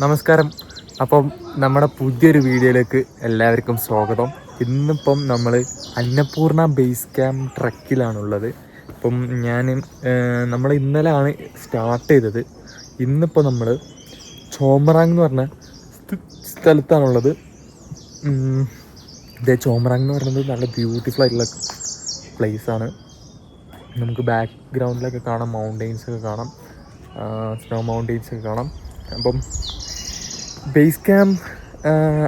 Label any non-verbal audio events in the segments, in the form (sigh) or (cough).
നമസ്കാരം. അപ്പം നമ്മുടെ പുതിയൊരു വീഡിയോയിലേക്ക് എല്ലാവർക്കും സ്വാഗതം. ഇന്നിപ്പം നമ്മൾ അന്നപൂർണ ബേസ് ക്യാമ്പ് ട്രക്കിലാണുള്ളത്. ഇപ്പം ഞാൻ നമ്മൾ ഇന്നലെയാണ് സ്റ്റാർട്ട് ചെയ്തത്. ഇന്നിപ്പോൾ നമ്മൾ ചോമറാങ് എന്ന് പറഞ്ഞ സ്ഥ- സ്ഥലത്താണുള്ളത്. ഇതേ ചോമറാങ് എന്ന് പറയുന്നത് നല്ല ബ്യൂട്ടിഫുൾ ആയിട്ടുള്ള പ്ലേസാണ് നമുക്ക് ബാക്ക്ഗ്രൗണ്ടിലൊക്കെ കാണാം മൗണ്ടെയ്ൻസ് ഒക്കെ കാണാം സ്നോ മൗണ്ടെയ്ൻസ് ഒക്കെ കാണാം. അപ്പം base camp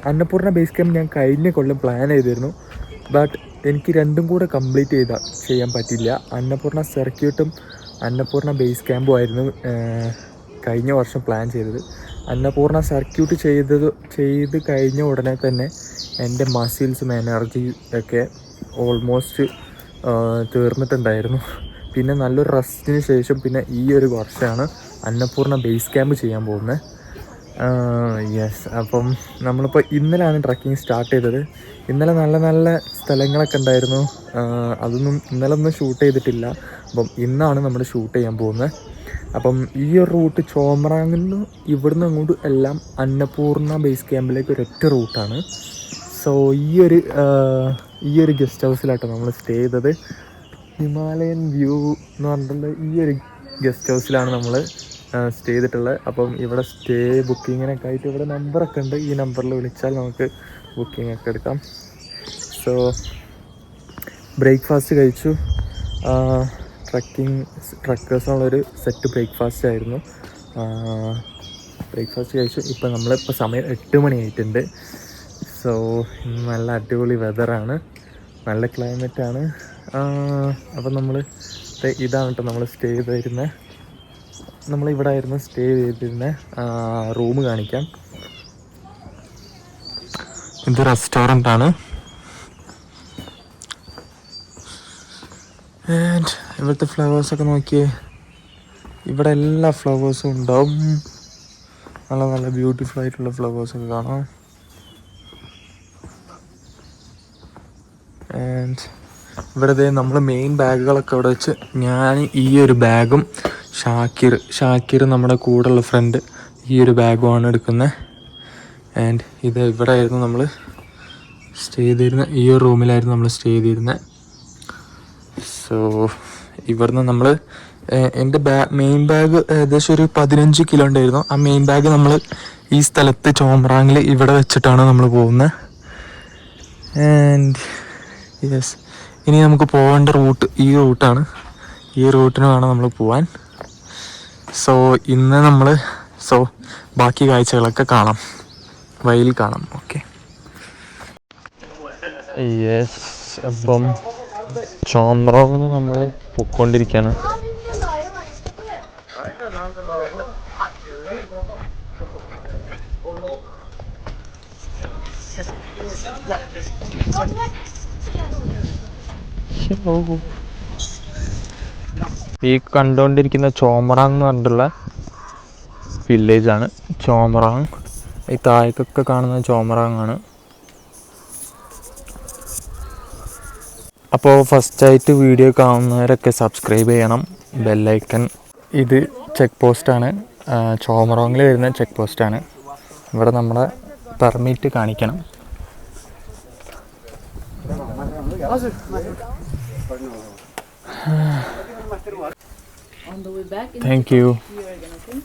Annapurna base camp ഞാൻ കഴിഞ്ഞ കൊല്ലം പ്ലാൻ ചെയ്തിരുന്നു. ബട്ട് എനിക്ക് രണ്ടും കൂടെ കംപ്ലീറ്റ് ചെയ്ത ചെയ്യാൻ പറ്റില്ല. അന്നപൂർണ സർക്യൂട്ടും അന്നപൂർണ ബേസ് ക്യാമ്പും ആയിരുന്നു കഴിഞ്ഞ വർഷം പ്ലാൻ ചെയ്തത്. അന്നപൂർണ സർക്യൂട്ട് ചെയ്തത് ചെയ്ത് കഴിഞ്ഞ ഉടനെ തന്നെ എന്റെ മസിൽസും എനർജി ഒക്കെ ഓൾമോസ്റ്റ് തീർന്നിട്ടുണ്ടായിരുന്നു. പിന്നെ നല്ലൊരു റെസ്റ്റിന് ശേഷം പിന്നെ ഈ ഒരു വർഷമാണ് അന്നപൂർണ ബേസ് ക്യാമ്പ് ചെയ്യാൻ പോകുന്നത്. യെസ് അപ്പം നമ്മളിപ്പോൾ ഇന്നലെയാണ് ട്രക്കിംഗ് സ്റ്റാർട്ട് ചെയ്തത്. ഇന്നലെ നല്ല നല്ല സ്ഥലങ്ങളൊക്കെ ഉണ്ടായിരുന്നു. അതൊന്നും ഇന്നലെ ഒന്നും ഷൂട്ട് ചെയ്തിട്ടില്ല. അപ്പം ഇന്നാണ് നമ്മൾ ഷൂട്ട് ചെയ്യാൻ പോകുന്നത്. അപ്പം ഈ ഒരു റൂട്ട് ചോമറാങ്ങിൽ നിന്ന് ഇവിടുന്ന് അങ്ങോട്ട് എല്ലാം അന്നപൂർണ ബേസ് ക്യാമ്പിലേക്ക് ഒരൊറ്റ റൂട്ടാണ് സോ ഈ ഒരു ഈ ഒരു ഗസ്റ്റ് ഹൗസിലാട്ടോ നമ്മൾ സ്റ്റേ ചെയ്തത്. ഹിമാലയൻ വ്യൂ എന്ന് പറഞ്ഞിട്ടുള്ള ഈ ഒരു ഗസ്റ്റ് ഹൗസിലാണ് നമ്മൾ സ്റ്റേ ചെയ്തിട്ടുള്ളത് അപ്പം ഇവിടെ സ്റ്റേ ബുക്കിങ്ങിനൊക്കെ ആയിട്ട് ഇവിടെ നമ്പറൊക്കെ ഉണ്ട്. ഈ നമ്പറിൽ വിളിച്ചാൽ നമുക്ക് ബുക്കിംഗ് ഒക്കെ എടുക്കാം. സോ ബ്രേക്ക്ഫാസ്റ്റ് കഴിച്ചു. ട്രക്കിംഗ് ട്രക്കേഴ്സിനുള്ളൊരു സെറ്റ് ബ്രേക്ക്ഫാസ്റ്റ് ആയിരുന്നു. ബ്രേക്ക്ഫാസ്റ്റ് കഴിച്ചു. ഇപ്പം നമ്മളിപ്പോൾ സമയം എട്ട് മണിയായിട്ടുണ്ട് സോ നല്ല അടിപൊളി വെതറാണ് നല്ല ക്ലൈമറ്റാണ് അപ്പം നമ്മൾ ഇതാണ് കേട്ടോ നമ്മൾ സ്റ്റേ ചെയ്തിരുന്നത് നമ്മളിവിടെ ആയിരുന്നു സ്റ്റേ ചെയ്തിരുന്ന റൂം കാണിക്കാം. ഇത് റെസ്റ്റോറന്റ് ആണ്. ആൻഡ് ഇവിടുത്തെ ഫ്ലവേഴ്സൊക്കെ നോക്കിയേ. ഇവിടെ എല്ലാ ഫ്ലവേഴ്സും ഉണ്ടാവും. നല്ല നല്ല ബ്യൂട്ടിഫുൾ ആയിട്ടുള്ള ഫ്ലവേഴ്സൊക്കെ കാണാം. ആൻഡ് ഇവിടെ നമ്മൾ മെയിൻ ബാഗുകളൊക്കെ അവിടെ വെച്ച് ഞാൻ ഈ ഒരു ബാഗും ഷാക്കിർ ഷാക്കിർ നമ്മുടെ കൂടെയുള്ള ഫ്രണ്ട് ഈ ഒരു ബാഗുമാണ് എടുക്കുന്നത്. ആൻഡ് ഇത് ഇവിടെ ആയിരുന്നു നമ്മൾ സ്റ്റേ ചെയ്തിരുന്ന ഈ ഒരു റൂമിലായിരുന്നു നമ്മൾ സ്റ്റേ ചെയ്തിരുന്നത്. സോ ഇവിടുന്ന് നമ്മൾ എന്റെ ബാ മെയിൻ ബാഗ് ഏകദേശം ഒരു പതിനഞ്ച് കിലോ ഉണ്ടായിരുന്നു. ആ മെയിൻ ബാഗ് നമ്മൾ ഈ സ്ഥലത്ത് ചോമ്രാങ്ങിൽ ഇവിടെ വെച്ചിട്ടാണ് നമ്മൾ പോകുന്നത്. ആൻഡ് യെസ് ഇനി നമുക്ക് പോകേണ്ട റൂട്ട് ഈ റൂട്ടാണ് ഈ റൂട്ടിന് വേണം നമ്മൾ പോവാൻ. സോ ഇന്ന് നമ്മൾ സോ ബാക്കി കാഴ്ചകളൊക്കെ കാണാം. വയലിൽ കാണാം. ഓക്കെ അപ്പം ചോമ്രോന്ന് നമ്മൾ പൊയ്ക്കൊണ്ടിരിക്കുകയാണ് ഈ കണ്ടുകൊണ്ടിരിക്കുന്ന ചോമറാങ് എന്ന് പറഞ്ഞിട്ടുള്ള വില്ലേജാണ് ചോമറാങ് ഈ താഴേക്കൊക്കെ കാണുന്ന ചോമറാങ് ആണ് അപ്പോൾ ഫസ്റ്റായിട്ട് വീഡിയോ കാണുന്നവരൊക്കെ സബ്സ്ക്രൈബ് ചെയ്യണം. ബെല്ലൈക്കൺ ഇത് ചെക്ക് പോസ്റ്റാണ് ചോമറോങ്ങിൽ വരുന്ന ചെക്ക് പോസ്റ്റാണ് ഇവിടെ നമ്മുടെ പെർമിറ്റ് കാണിക്കണം. On the way back, you you. Think.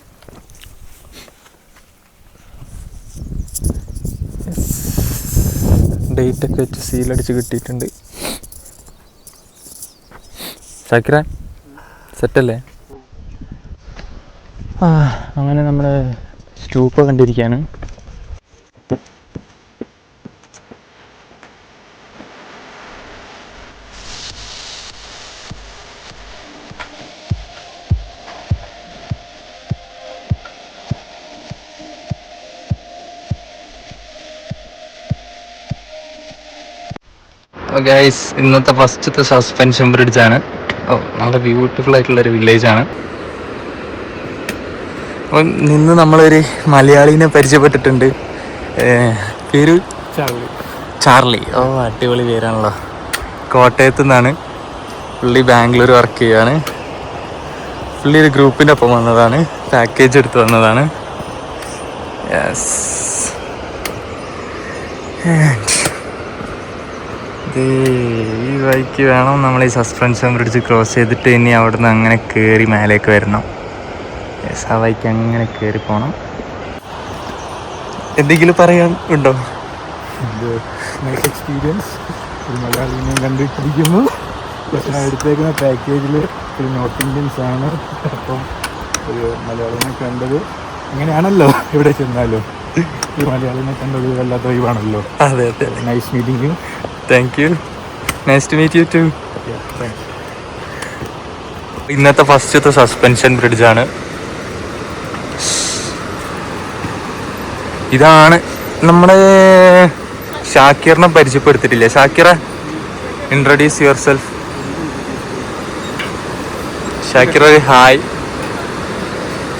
Date ഒക്കെ വെച്ച് സീലടിച്ച് കിട്ടിയിട്ടുണ്ട്. ചാക്കിറ സെറ്റല്ലേ ആ അങ്ങനെ നമ്മൾ സ്റ്റൂപ്പ് കണ്ടിരിക്കുകയാണ് ഗൈസ് ഇന്നത്തെ ഫസ്റ്റത്തെ സസ്പെൻഷൻ ബ്രിഡ്ജ് ആണ്. ഓ നല്ല ബ്യൂട്ടിഫുൾ ആയിട്ടുള്ള ഒരു വില്ലേജ് ആണ്. അപ്പം നിന്ന് നമ്മളൊരു മലയാളീനെ പരിചയപ്പെട്ടിട്ടുണ്ട്. പേര്? ചാർലി ചാർലി ഓ അടിപൊളി പേരാണല്ലോ. കോട്ടയത്ത് നിന്നാണ് പുള്ളി ബാംഗ്ലൂർ വർക്ക് ചെയ്യാണ് പുള്ളി ഒരു ഗ്രൂപ്പിന്റെ ഒപ്പം വന്നതാണ്. പാക്കേജ് എടുത്ത് വന്നതാണ്. യെസ് ഈ ബൈക്ക് വേണം നമ്മൾ ഈ സസ്പെൻഷൻ ബ്രിഡ്ജ് ക്രോസ് ചെയ്തിട്ട് ഇനി അവിടുന്ന് അങ്ങനെ കയറി മേലേക്ക് വരണം. യെസ് ആ ബൈക്ക് അങ്ങനെ കയറി പോകണം എന്തെങ്കിലും പറയാൻ ഉണ്ടോ? എക്സ്പീരിയൻസ് ഒരു മലയാളിനെ കണ്ടിട്ടിരിക്കുന്നു പക്ഷേ ഞാൻ എടുത്തേക്കുന്ന പാക്കേജിൽ ഒരു നോർത്ത് ഇന്ത്യൻസ് ആണ്. അപ്പം ഒരു മലയാളിനെ കണ്ടത്. അങ്ങനെയാണല്ലോ ഇവിടെ ചെന്നാലും. ഒരു മലയാളിനെ കണ്ടത് വല്ലാത്ത ഒഴിവാണല്ലോ അതെ അതെ. Nice meeting you thank you nice to meet you to ഇന്നത്തെ ഫസ്റ്റത്തെ സസ്പെൻഷൻ ബ്രിഡ്ജാണ് ഇതാണ് നമ്മുടെ ഷാക്കിറിനെ പരിചയപ്പെടുത്തിട്ടില്ലേ ഷാക്കിറ ഇൻട്രൊഡ്യൂസ് യുവർ സെൽഫ് ഷാക്കിർ ഒരു ഹായ്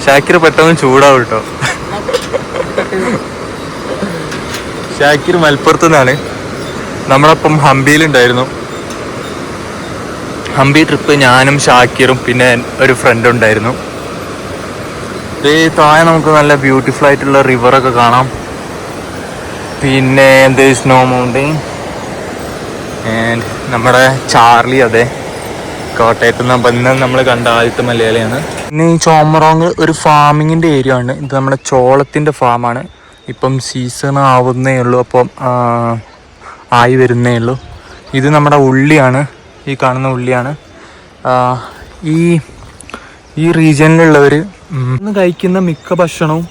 ഷാക്കിർ പെട്ടെന്ന് ചൂടാവും കേട്ടോ. ഷാക്കിർ മലപ്പുറത്തു നിന്നാണ്. നമ്മളപ്പം ഹംപിയിലുണ്ടായിരുന്നു. ഹംപി ട്രിപ്പ് ഞാനും ഷാക്കിറും പിന്നെ ഒരു ഫ്രണ്ടും ഉണ്ടായിരുന്നു. ഈ താഴെ നമുക്ക് നല്ല ബ്യൂട്ടിഫുൾ ആയിട്ടുള്ള റിവറൊക്കെ കാണാം. പിന്നെ എന്ത് സ്നോ മൗണ്ടെയിൻ ആൻഡ് നമ്മുടെ ചാർലി അതെ. കോട്ടയത്ത് നിന്ന് നമ്മൾ കണ്ട ആദ്യത്തെ മലയാളിയാണ്. പിന്നെ ഈ ചോമറോങ് ഒരു ഫാമിങ്ങിന്റെ ഏരിയ ആണ്. ഇത് നമ്മുടെ ചോളത്തിന്റെ ഫാമാണ് ഇപ്പം സീസൺ ആവുന്നേ ഉള്ളൂ. അപ്പം ആയി വരുന്നേ ഉള്ളൂ. ഇത് നമ്മുടെ ഉള്ളിയാണ്. ഈ കാണുന്ന ഉള്ളിയാണ്. ഈ ഈ റീജിയനിലുള്ളവർ ഇന്ന് കഴിക്കുന്ന മിക്ക ഭക്ഷണവും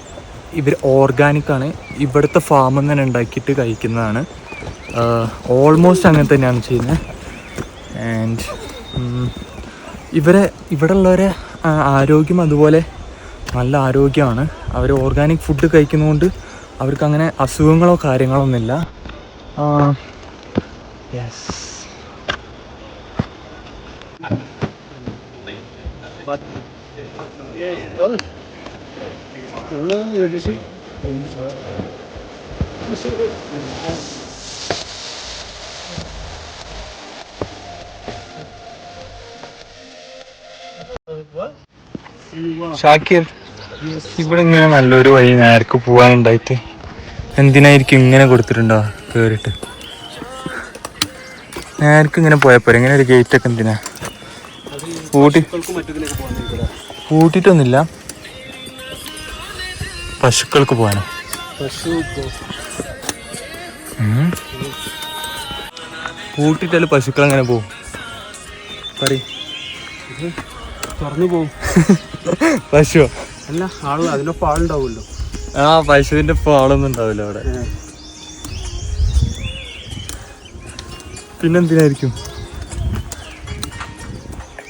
ഇവർ ഓർഗാനിക്കാണ് ഇവിടുത്തെ ഫാമിൽ തന്നെ ഉണ്ടാക്കിയിട്ട് കഴിക്കുന്നതാണ്. ഓൾമോസ്റ്റ് അങ്ങനെ തന്നെയാണ് ചെയ്യുന്നത്. ആൻഡ് ഇവരെ ഇവിടെ ഉള്ളവരെ ആരോഗ്യം അതുപോലെ നല്ല ആരോഗ്യമാണ്. അവർ ഓർഗാനിക് ഫുഡ് കഴിക്കുന്നതുകൊണ്ട് അവർക്ക് അങ്ങനെ അസുഖങ്ങളോ കാര്യങ്ങളോ ഒന്നുമില്ല യെസ് ഷാക്കിർ ഇവിടെ ഇങ്ങനെ നല്ലൊരു വഴി നേർക്ക് പോവാനുണ്ടായിട്ട് എന്തിനായിരിക്കും ഇങ്ങനെ കൊടുത്തിട്ടുണ്ടോ കേറിട്ട്? നേർക്ക് ഇങ്ങനെ പോയപ്പോ ഇങ്ങനെ ഒരു ഗേറ്റ് ഒക്കെ എന്തിനാ? പൂട്ടി പൂട്ടിട്ടൊന്നുമില്ല പശുക്കൾക്ക് പോകാനോ ഉം. പൂട്ടിട്ടാൽ പശുക്കൾ അങ്ങനെ പോകും പറയും. തുറന്നു പോകും (laughs) പശു. അല്ല ആൾ അതിന്റെ പാളുണ്ടാവുമല്ലോ. ആ പശുവിന്റെ പാളൊന്നും ഉണ്ടാവില്ല അവിടെ. പിന്നെന്തിനായിരിക്കും?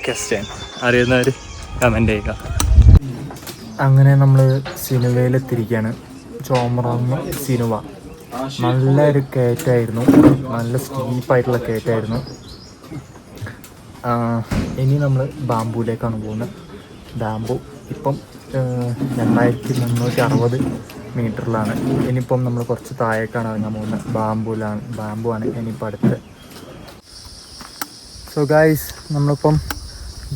ക്വസ്റ്റ്യൻ. അറിയുന്നവര് കമന്റ് ചെയ്യുക. അങ്ങനെ നമ്മൾ സിനിമയിലെത്തിരിക്കുകയാണ് ചോമറങ്ങ് സിനിമ. നല്ല നല്ലൊരു കയറ്റായിരുന്നു. നല്ല സ്റ്റീപ്പായിട്ടുള്ള കയറ്റായിരുന്നു. ഇനി നമ്മൾ ബാംബുവിലേക്കാണ് പോകുന്നത് ബാംബു ഇപ്പം രണ്ടായിരത്തി മുന്നൂറ്റി അറുപത് മീറ്ററിലാണ്. ഇനിയിപ്പം നമ്മൾ കുറച്ച് താഴേക്കാണ് ഇറങ്ങാൻ പോകുന്നത് ബാംബുലാണ് ബാമ്പു ആണ് ഇനിയിപ്പോൾ അടുത്ത്. സോ ഗായ്സ് നമ്മളിപ്പം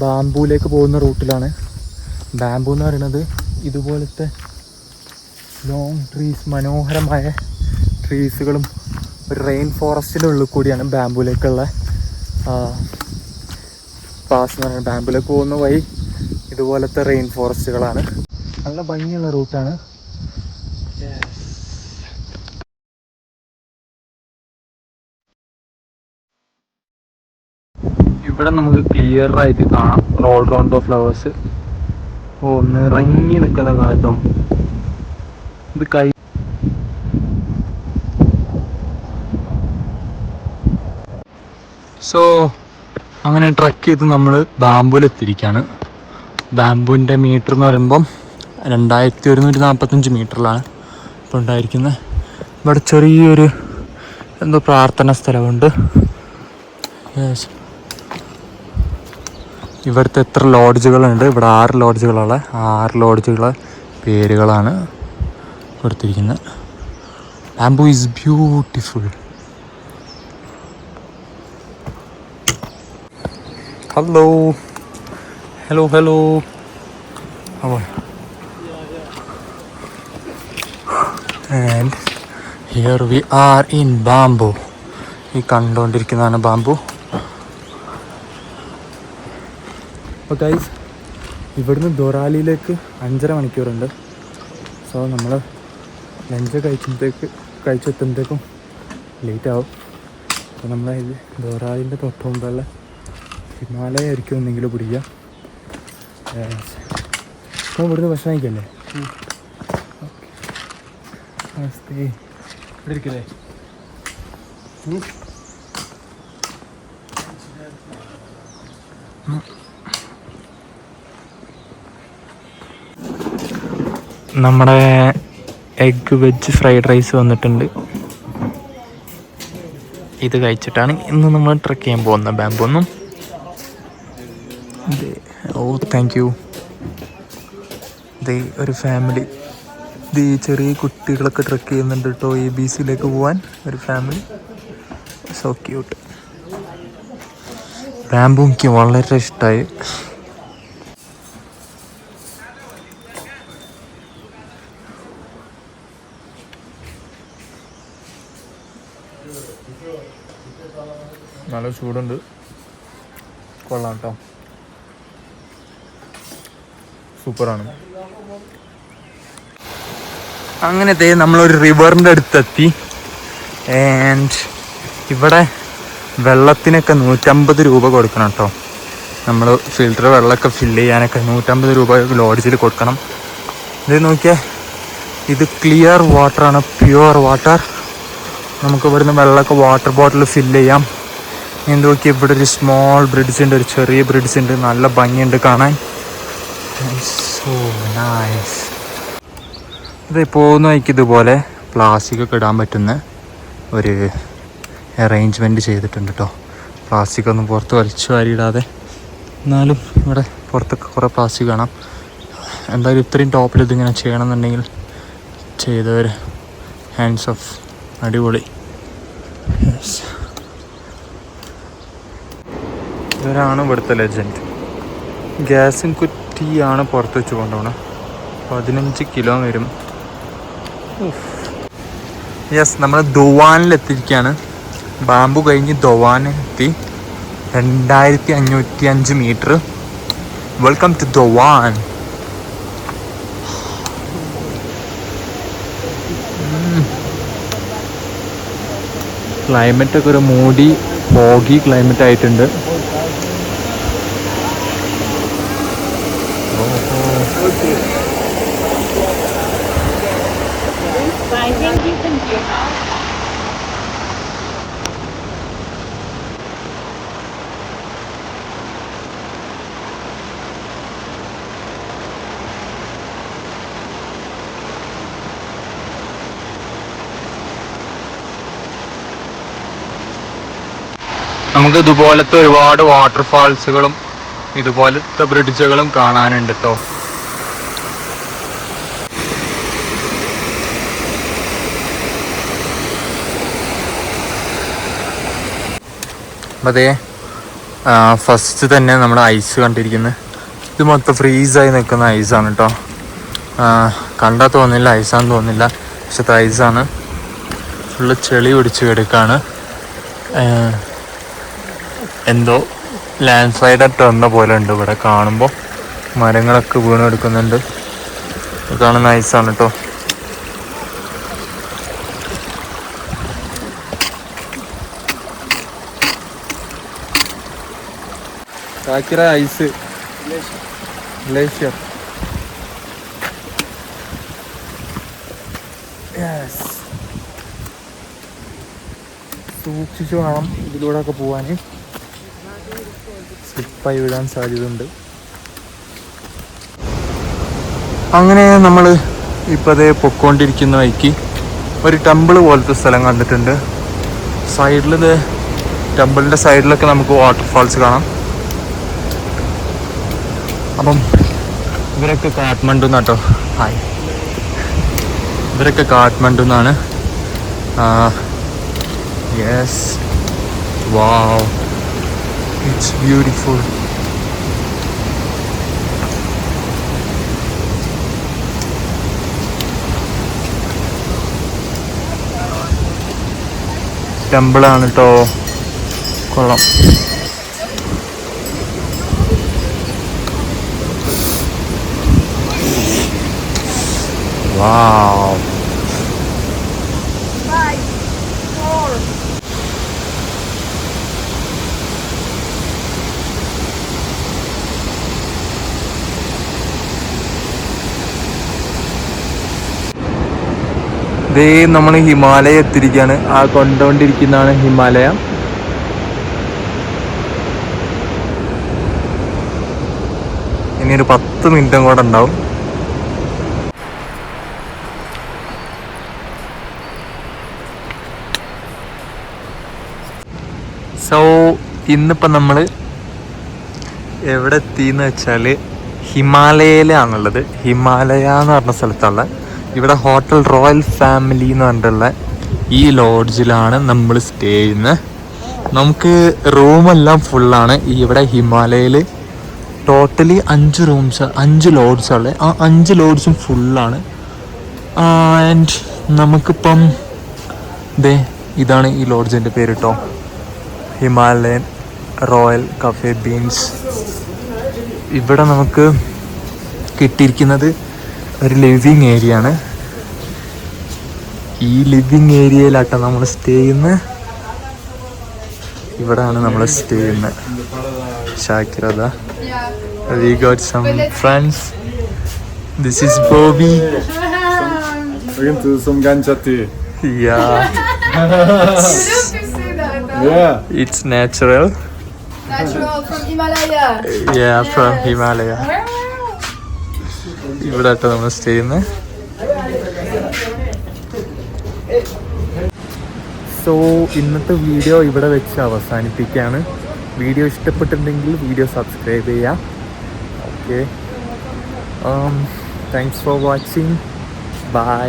ബാംബുവിലേക്ക് പോകുന്ന റൂട്ടിലാണ്. ബാംബു എന്ന് പറയുന്നത് ഇതുപോലത്തെ ലോങ് ട്രീസ് മനോഹരമായ ട്രീസുകളും ഒരു റെയിൻ ഫോറസ്റ്റിന്റെ ഉള്ളിൽ കൂടിയാണ് ബാംബുവിലേക്കുള്ള പാസ് എന്ന് പറയുന്നത് ഡാമ്പിലേക്ക് പോകുന്ന വഴി ഇതുപോലത്തെ റെയിൻ ഫോറസ്റ്റുകളാണ് നല്ല ഭംഗിയുള്ള റൂട്ടാണ് ഇവിടെ നമുക്ക് ക്ലിയർ ആയിട്ട് കാണാം. റോൾ റൗണ്ട് ഓഫ് ഫ്ലവേഴ്സ് ഓ നിറങ്ങി നിൽക്കുന്ന കാലത്തോ ഇത് കൈ സോ അങ്ങനെ ട്രക്ക് ചെയ്ത് നമ്മൾ ബാംബുവിലെത്തിയിരിക്കുകയാണ് ബാംബുവിന്റെ മീറ്റർ എന്ന് പറയുമ്പം രണ്ടായിരത്തി ഒരുന്നൂറ്റി നാൽപ്പത്തഞ്ച് മീറ്ററിലാണ് ഇപ്പോൾ ഉണ്ടായിരിക്കുന്നത് ഇവിടെ ചെറിയൊരു എന്തോ പ്രാർത്ഥന സ്ഥലമുണ്ട്. ഇവിടുത്തെ എത്ര ലോഡ്ജുകളുണ്ട് ഇവിടെ ആറ് ലോഡ്ജുകളുള്ള ആറ് ലോഡ്ജുകളെ പേരുകളാണ് കൊടുത്തിരിക്കുന്നത് bamboo is beautiful hello hello hello അപ്പോൾ and here we are in bamboo. ഈ കണ്ടുകൊണ്ടിരിക്കുന്നതാണ് ബാമ്പു അപ്പോൾ ഗൈസ് ഇവിടുന്ന് ദൊറാലിയിലേക്ക് അഞ്ചര മണിക്കൂറുണ്ട്. സോ നമ്മൾ ലഞ്ച് കഴിച്ചത്തേക്ക് കഴിച്ചെത്തുമ്പോഴത്തേക്കും ലേറ്റ് ആവും. അപ്പോൾ നമ്മൾ ഇത് ദോറാലിന്റെ തൊട്ട് മുമ്പുള്ള ഹിമാലയ ആയിരിക്കും എന്തെങ്കിലും പിടിക്കുക അപ്പോൾ ഇവിടുന്ന് ഭക്ഷണം കഴിക്കല്ലേ? ഇവിടെ ഇരിക്കല്ലേ? നമ്മുടെ എഗ് വെജ് ഫ്രൈഡ് റൈസ് വന്നിട്ടുണ്ട്. ഇത് കഴിച്ചിട്ടാണ് ഇന്ന് നമ്മൾ ട്രക്ക് ചെയ്യാൻ പോകുന്നത്. ബാമ്പൊന്നും ഓ താങ്ക് യു ഇത് ഒരു ഫാമിലി ഇത് ഈ ചെറിയ കുട്ടികളൊക്കെ ട്രക്ക് ചെയ്യുന്നുണ്ട് കേട്ടോ എ ബി സിയിലേക്ക് പോകാൻ ഒരു ഫാമിലി സോ ക്യൂട്ട് റാമ്പു എനിക്ക് വളരെ ഇഷ്ടമായി നല്ല ചൂടുണ്ട്. കൊള്ളാം കേട്ടോ സൂപ്പറാണ്. അങ്ങനത്തെ നമ്മളൊരു റിവറിന്റെ അടുത്തെത്തി. ആൻഡ് ഇവിടെ വെള്ളത്തിനൊക്കെ നൂറ്റമ്പത് രൂപ കൊടുക്കണം കേട്ടോ നമ്മൾ ഫിൽറ്റർ വെള്ളമൊക്കെ ഫില്ല് ചെയ്യാനൊക്കെ നൂറ്റമ്പത് രൂപ ലോഡ്ജിൽ കൊടുക്കണം. ഇത് നോക്കിയാൽ ഇത് ക്ലിയർ വാട്ടറാണ് പ്യുവർ വാട്ടർ നമുക്ക് ഇവിടുന്ന് വെള്ളമൊക്കെ വാട്ടർ ബോട്ടിൽ ഫില്ല് ചെയ്യാം. എന്ത് നോക്കിയാൽ ഇവിടെ ഒരു സ്മോൾ ബ്രിഡ്ജ് ഉണ്ട് ഒരു ചെറിയ ബ്രിഡ്ജ് ഉണ്ട് നല്ല ഭംഗിയുണ്ട് കാണാൻ. ഇത് പോകുന്ന വഴിക്ക് ഇതുപോലെ പ്ലാസ്റ്റിക് ഒക്കെ ഇടാൻ പറ്റുന്ന ഒരു അറേഞ്ച്മെന്റ് ചെയ്തിട്ടുണ്ട് കേട്ടോ പ്ലാസ്റ്റിക് ഒന്നും പുറത്ത് വലിച്ചു വാരിയിടാതെ. എന്നാലും ഇവിടെ പുറത്തൊക്കെ കുറേ പ്ലാസ്റ്റിക് കാണാം. എന്തായാലും ഇത്രയും ടോപ്പിൽ ഇതിങ്ങനെ ചെയ്യണമെന്നുണ്ടെങ്കിൽ ചെയ്തവർ ഹാൻഡ്സ് ഓഫ് അടിപൊളി. ഇവരാണ് ഇവിടുത്തെ ലെജൻഡ് ഗ്യാസും കുറ്റിയാണ് പുറത്ത് വെച്ച് കൊണ്ടുപോകണം പതിനഞ്ച് കിലോ വരും. യെസ് നമ്മൾ ദുവാനിലെത്തിയിരിക്കുകയാണ് ബാമ്പു കഴിഞ്ഞ് ദുവാൻ എത്തി രണ്ടായിരത്തി അഞ്ഞൂറ്റി അഞ്ച് മീറ്റർ വെൽക്കം ടു ദുവാൻ ക്ലൈമറ്റൊക്കെ ഒരു മൂടി ഫോഗി ക്ലൈമറ്റ് ആയിട്ടുണ്ട്. നമുക്ക് ഇതുപോലത്തെ ഒരുപാട് വാട്ടർഫാൾസുകളും ഇതുപോലത്തെ ബ്രിഡ്ജുകളും കാണാനുണ്ട് കേട്ടോ അതേ ഫസ്റ്റ് തന്നെ നമ്മൾ ഐസ് കണ്ടിരിക്കുന്നത് ഇത് മൊത്തം ഫ്രീസായി നിൽക്കുന്ന ഐസാണ് കേട്ടോ കണ്ടാൽ തോന്നില്ല ഐസാന്ന് തോന്നില്ല പക്ഷേ ഐസാണ് ഫുള്ള് ചെളി പിടിച്ച് കിടക്കാണ്. എന്തോ ലാൻഡ് സ്ലൈഡ് ആയിട്ട് വന്ന പോലെ ഉണ്ട് ഇവിടെ കാണുമ്പോൾ മരങ്ങളൊക്കെ വീണെടുക്കുന്നുണ്ട്. ഇതാണ് നൈസാണ് കേട്ടോ ഐസ് ഗ്ലേഷ്യർ സൂക്ഷിച്ചു വേണം ഇതിലൂടെ ഒക്കെ പോവാൻ സ്ലിപ്പായി വിടാൻ സാധ്യതയുണ്ട്. അങ്ങനെ നമ്മൾ ഇപ്പോൾ അതേ പൊക്കോണ്ടിരിക്കുന്ന വഴിക്ക് ഒരു ടെമ്പിൾ പോലത്തെ സ്ഥലം കണ്ടിട്ടുണ്ട്. സൈഡിൽ ടെമ്പിളിന്റെ സൈഡിലൊക്കെ നമുക്ക് വാട്ടർഫാൾസ് കാണാം. അപ്പം ഇവരൊക്കെ കാഠ്മണ്ഡു എന്നാട്ടോ ഹായ്. ഇവരൊക്കെ കാഠ്മണ്ഡു എന്നാണ് യെസ്. വാവ്. It's beautiful. ടെമ്പിളാണ് കേട്ടോ കൊള്ളാം. വാവ്. ദേ നമ്മൾ ഹിമാലയ എത്തിരിക്കുകയാണ് ആ കൊണ്ടുകൊണ്ടിരിക്കുന്നതാണ് ഹിമാലയ. ഇനി ഒരു പത്ത് മിനിറ്റും കൂടെ ഉണ്ടാവും. സോ ഇന്നിപ്പം നമ്മൾ എവിടെ എത്തിയെന്ന് വെച്ചാൽ ഹിമാലയയിലാണുള്ളത്. ഹിമാലയ എന്ന് പറഞ്ഞ സ്ഥലത്തുള്ള ഇവിടെ ഹോട്ടൽ റോയൽ ഫാമിലി എന്ന് പറഞ്ഞിട്ടുള്ള ഈ ലോഡ്ജിലാണ് നമ്മൾ സ്റ്റേ ചെയ്യുന്നത്. നമുക്ക് റൂമെല്ലാം ഫുള്ളാണ്. ഇവിടെ ഹിമാലയയിൽ ടോട്ടലി അഞ്ച് റൂംസ് അഞ്ച് ലോഡ്സാണ് ആ അഞ്ച് ലോഡ്സും ഫുള്ളാണ് ആൻഡ് നമുക്കിപ്പം ദേ ഇതാണ് ഈ ലോഡ്ജിന്റെ പേര് കേട്ടോ ഹിമാലയൻ റോയൽ കഫേ ബീൻസ്. ഇവിടെ നമുക്ക് കിട്ടിയിരിക്കുന്നത് ഒരു ലിവിങ് ഏരിയ ആണ്. ഈ ലിവിങ് ഏരിയയിലാട്ടോ നമ്മൾ സ്റ്റേ ചെയ്യുന്നത് ഇവിടാണ് നമ്മൾ സ്റ്റേ ചെയ്യുന്നത് ഷാക്കിറത we got some friends this is Bobby. It's natural from Himalaya ഇവിടെ ആട്ടോ നമ്മൾ സ്റ്റേ ചെയ്യുന്നത് സോ ഇന്നത്തെ വീഡിയോ ഇവിടെ വെച്ച് അവസാനിപ്പിക്കുകയാണ്. വീഡിയോ ഇഷ്ടപ്പെട്ടിട്ടുണ്ടെങ്കിൽ വീഡിയോ സബ്സ്ക്രൈബ് ചെയ്യാം okay thanks for watching bye